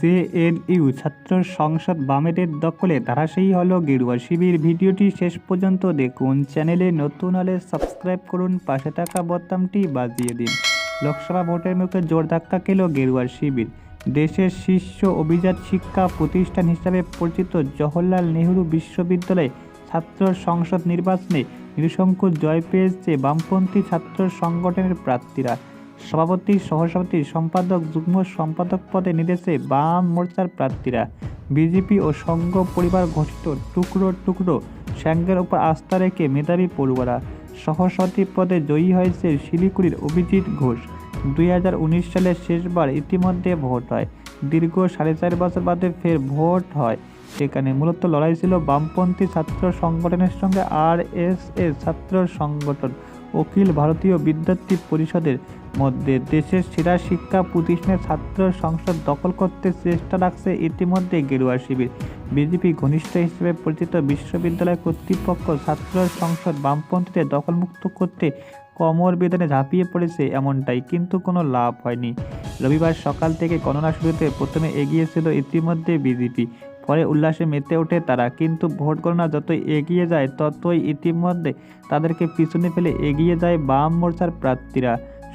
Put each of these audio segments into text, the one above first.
JNU ছাত্র সংসদ বামেদের দখলে। ধারাশায়ী হলো গেরুয়া শিবির। ভিডিওটি শেষ পর্যন্ত দেখুন। চ্যানেলে নতুন হলে সাবস্ক্রাইব করুন। পাশে থাকা বোতামটি বাজিয়ে দিন। লোকসভা ভোটের মুখে জোর ধাক্কা খেল গেরুয়া শিবির। দেশের শীর্ষ অভিজাত শিক্ষা প্রতিষ্ঠান হিসাবে পরিচিত জওহরলাল নেহরু বিশ্ববিদ্যালয়ে ছাত্র সংসদ নির্বাচনে নিরসংখ্য জয় পেয়েছে বামপন্থী ছাত্র সংগঠনের প্রার্থীরা। সভাপতি, সহসভাপতি, সম্পাদক, যুগ্ম সম্পাদক পদে নির্দেশে বাম মোর্চার প্রার্থীরা বিজেপি ও সংঘ পরিবার ঘোষিত টুকরো টুকরো স্যাঙ্গের উপর আস্থা রেখে মেধাবী পড়ুয়ারা সহসভাপতি পদে জয়ী হয়েছে শিলিগুড়ির অভিজিৎ ঘোষ। দুই হাজার উনিশ সালের শেষবার ইতিমধ্যে ভোট হয়। দীর্ঘ সাড়ে চার বছর বাদে ফের ভোট হয়। সেখানে মূলত লড়াই ছিল বামপন্থী ছাত্র সংগঠনের সঙ্গে আর এস এস ছাত্র সংগঠন। অখিল ভারতীয় বিদ্যার্থী পরিষদের মধ্যে দেশের সেরা শিক্ষা প্রতিষ্ঠানের ছাত্র সংসদ দখল করতে চেষ্টা রাখছে ইতিমধ্যে গেরুয়া শিবির। বিজেপি ঘনিষ্ঠ হিসেবে পরিচিত বিশ্ববিদ্যালয় কর্তৃপক্ষ ছাত্র সংসদ বামপন্থীদের দখলমুক্ত করতে কমর বেদনে ঝাঁপিয়ে পড়েছে এমনটাই, কিন্তু কোনো লাভ হয়নি। রবিবার সকাল থেকে গণনা শুরুতে প্রথমে এগিয়েছিল ইতিমধ্যে বিজেপি। পরে উল্লাসে মেতে ওঠে তারা। কিন্তু ভোট গণনা যতই এগিয়ে যায়, ততই ইতিমধ্যে তাদেরকে পিছনে ফেলে এগিয়ে যায় বাম মোর্চার প্রার্থীরা।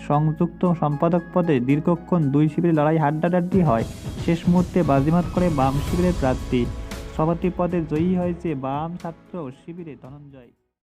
সংযুক্ত সম্পাদক পদে দীর্ঘক্ষণ দুই শিবিরে লড়াই হাড্ডাডাড্ডি হয়। শেষ মুহূর্তে বাজিমাত করে বাম শিবিরের প্রার্থী। সভাপতি পদে জয়ী হয়েছে বাম ছাত্র শিবিরে ধনঞ্জয়।